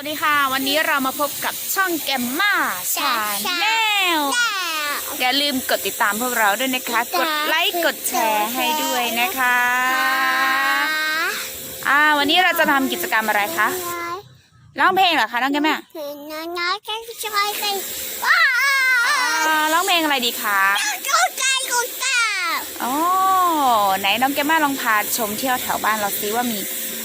วัสดีค่ะ วันนี้เรามาพบกับช่องแกมมาชาแนลอย่าลืมกดติดตามพวกเราด้วยนะคะ กดไลค์กดแชร์ให้ด้วยนะคะอ่าวันนี้เราจะทำกิจกรรมอะไรคะร้องเพลงเหรอคะน้องแกมมาน้อยๆก็ช่วยกันว้าอ่าร้องเพลงอะไรดีคะกูไก่กูไก่อ๋อไหนน้องแกมมาลองพาชมเที่ยวแถวบ้านเราซิว่ามี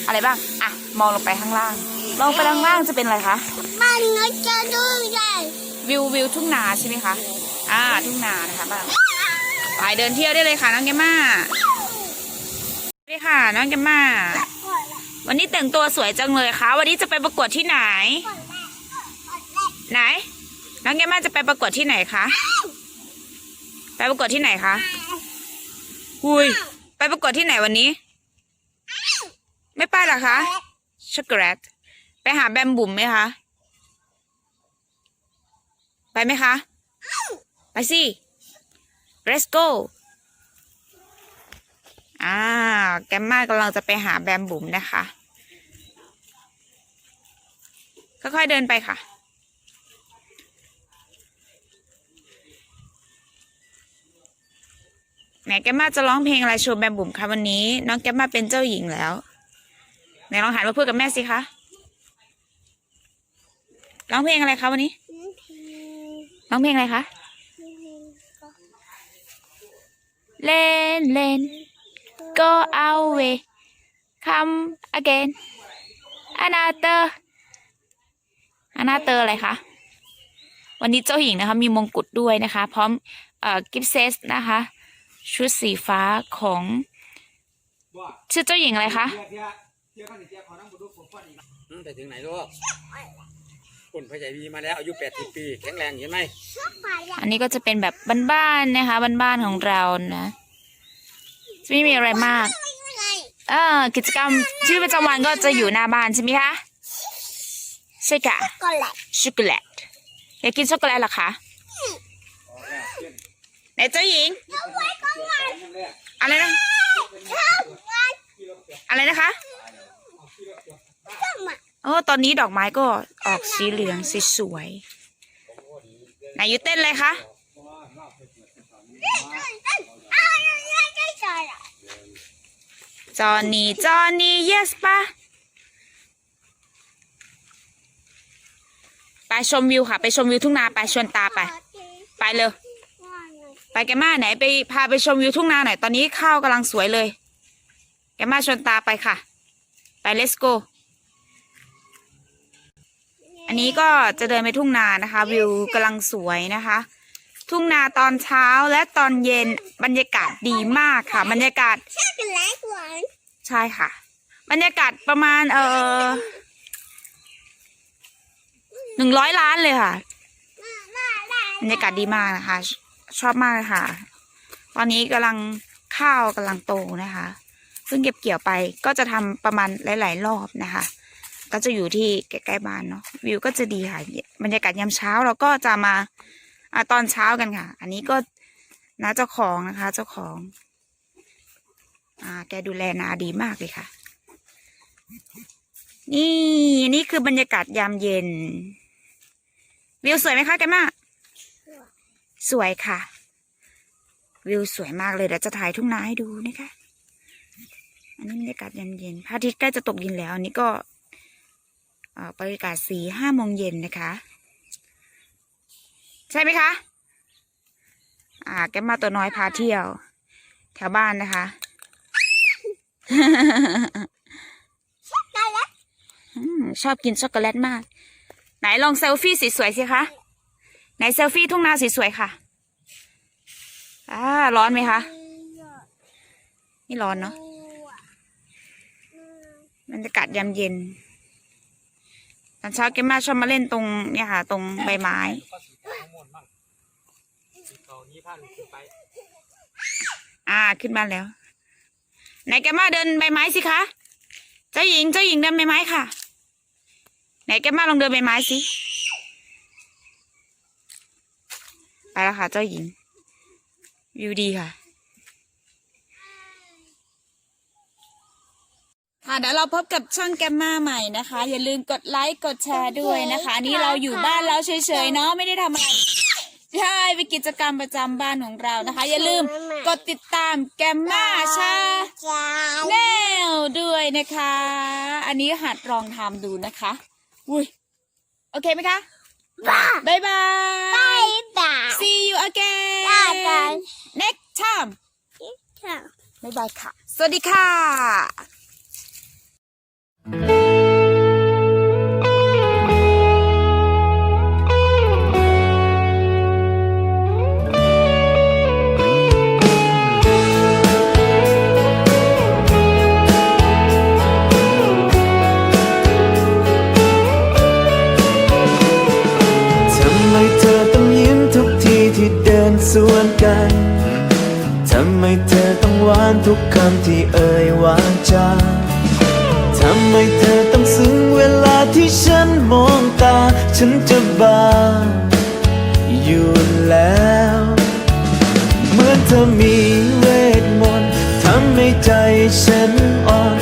อะไรบ้างอะมองลงไปข้างล่าง ลงไปข้างล่างจะเป็นอะไรคะมันก็จะดูใหญ่วิววิวทุ่งนาใช่ไหมคะ อ่าทุ่งนานะคะบ้างไปเดินเที่ยวได้เลยค่ะน้องแกมมาสวัสดีค่ะ น้องแกมมา วันนี้แต่งตัวสวยจังเลยค่ะ วันนี้จะไปประกวดที่ไหน ไหน น้องแกมมาจะไปประกวดที่ไหนคะ ไปประกวดที่ไหนคะหุยไปประกวดที่ไหนวันนี้ ไม่ไปเหรอคะช็อกโกแลต ไปหาแบมบุ๋มไหมคะ ไปไหมคะ ไปสิ let's go อ่า แกมมากำลังจะไปหาแบมบุ๋มนะคะ ค่อยๆเดินไปค่ะ ไหนแกมมาจะร้องเพลงอะไรชว์แบมบุ๋มคะวันนี้ น้องแกมมาเป็นเจ้าหญิงแล้ว ไหนลองหันมาพูดกับแม่สิคะ ร้องเพลงอะไรคะวันนี้ร้องเพลงอะไรคะเล่นเล่น go away come again another another อะไรคะวันนี้เจ้าหญิงนะคะมีมงกุฎด้วยนะคะ พร้อมเอ่อกิฟเซสนะคะ ชุดสีฟ้าของชื่อเจ้าหญิงอะไรคะอืมไปถึงไหนลูก คุณพ่อใหญ่บีมาแล้วอายุ 80 ปีแข็งแรงเห็นไหมอันนี้ก็จะเป็นแบบบ้านๆนะคะบ้านๆของเรานะไม่มีอะไรมาก เออกิจกรรมชีวิตประจำวันก็จะอยู่หน้าบ้านใช่ไหมคะใช่ค่ะก็แหละช็อกโกแลตอยากกินช็อกโกแลตเหรอคะไหนเจ้าหญิง อะไรนะอะไรนะคะ โอ้ตอนนี้ดอกไม้ก็ออกสีเหลืองสีสวยไหนอยู่เต้นเลยคะจอห์นนี่จอห์นนี่ yes ปะไปชมวิวค่ะ ไปชมวิวทุ่งนาไปชวนตาไป ไปเลยไปแกมาไหนไปพาไปชมวิวทุ่งนาหน่อยตอนนี้ข้าวกำลังสวยเลย แกมาชวนตาไปค่ะ ไป let's go อันนี้ก็จะเดินไปทุ่งนานะคะ วิวกำลังสวยนะคะ ทุ่งนาตอนเช้าและตอนเย็นบรรยากาศดีมากค่ะ บรรยากาศใช่ค่ะ บรรยากาศประมาณเออหนึ่งร้อยล้านเลยค่ะบรรยากาศดีมากนะคะ ชอบมากค่ะ ตอนนี้กำลังข้าวกำลังโตนะคะเพิ่งเก็บเกี่ยวไปก็จะทำประมาณหลาย ๆ รอบนะคะ ก็จะอยู่ที่ใกล้ๆบ้านเนาะวิวก็จะดีค่ะบรรยากาศยามเช้าเราก็จะมาอ่าตอนเช้ากันค่ะ อันนี้ก็นะเจ้าของนะคะ เจ้าของ อ่า แกดูแลนาดีมากเลยค่ะ นี่นี่คือบรรยากาศยามเย็น วิวสวยไหมคะแกมาสวยค่ะ วิวสวยมากเลยเดี๋ยวจะถ่ายทุ่งนาให้ดูนะคะ อันนี้บรรยากาศยามเย็นพระอาทิตย์ใกล้จะตกดินแล้ว อันนี้ก็ บรรยากาศสี่ห้าโมงเย็นนะคะ ใช่ไหมคะอ่าแกมาตัวน้อยพาเที่ยว แถวบ้านนะคะอืมชอบกินช็อกโกแลตมาก ไหนลองเซลฟี่สวยๆสิคะ ไหนเซลฟี่ทุ่งนาสวยๆค่ะอ่าร้อนไหมคะนี่ร้อนเนาะบรรยากาศยามเย็น ตอนเช้าแกมาชอบมาเล่นตรงเนี่ยค่ะ ตรงใบไม้อนนี้พาขึ้นไปอ่าขึ้นมาแล้วไหนแกมาเดินใบไม้สิคะเจ้าหญิงเจ้าหญิงเดินใบไม้ค่ะ ไหนแกมาลองเดินใบไม้สิไปแล้วค่ะ เจ้าหญิงวิวดีค่ะ ค่ะเดี๋ยวเราพบกับช่องแกมมาใหม่นะคะ อย่าลืมกดไลค์กดแชร์ด้วยนะคะอันนี้เราอยู่บ้านเราเฉยๆเนาะไม่ได้ทำอะไรใช่เป็นกิจกรรมประจำบ้านของเรานะคะ อย่าลืมกดติดตามแกมมาชาจ้าแนวด้วยนะคะ อันนี้หัดลองทำดูนะคะอุ้ยโอเคไหมคะบ้าบ๊ายบาบายยบาย see you again Bye-bye. next time ค่ะบ๊ายบายค่ะ สวัสดีค่ะ คำที่เอ่ยวาจาทำไมเธอต้องซึ้งเวลาที่ฉันมองตา ฉันจะบ้าอยู่แล้ว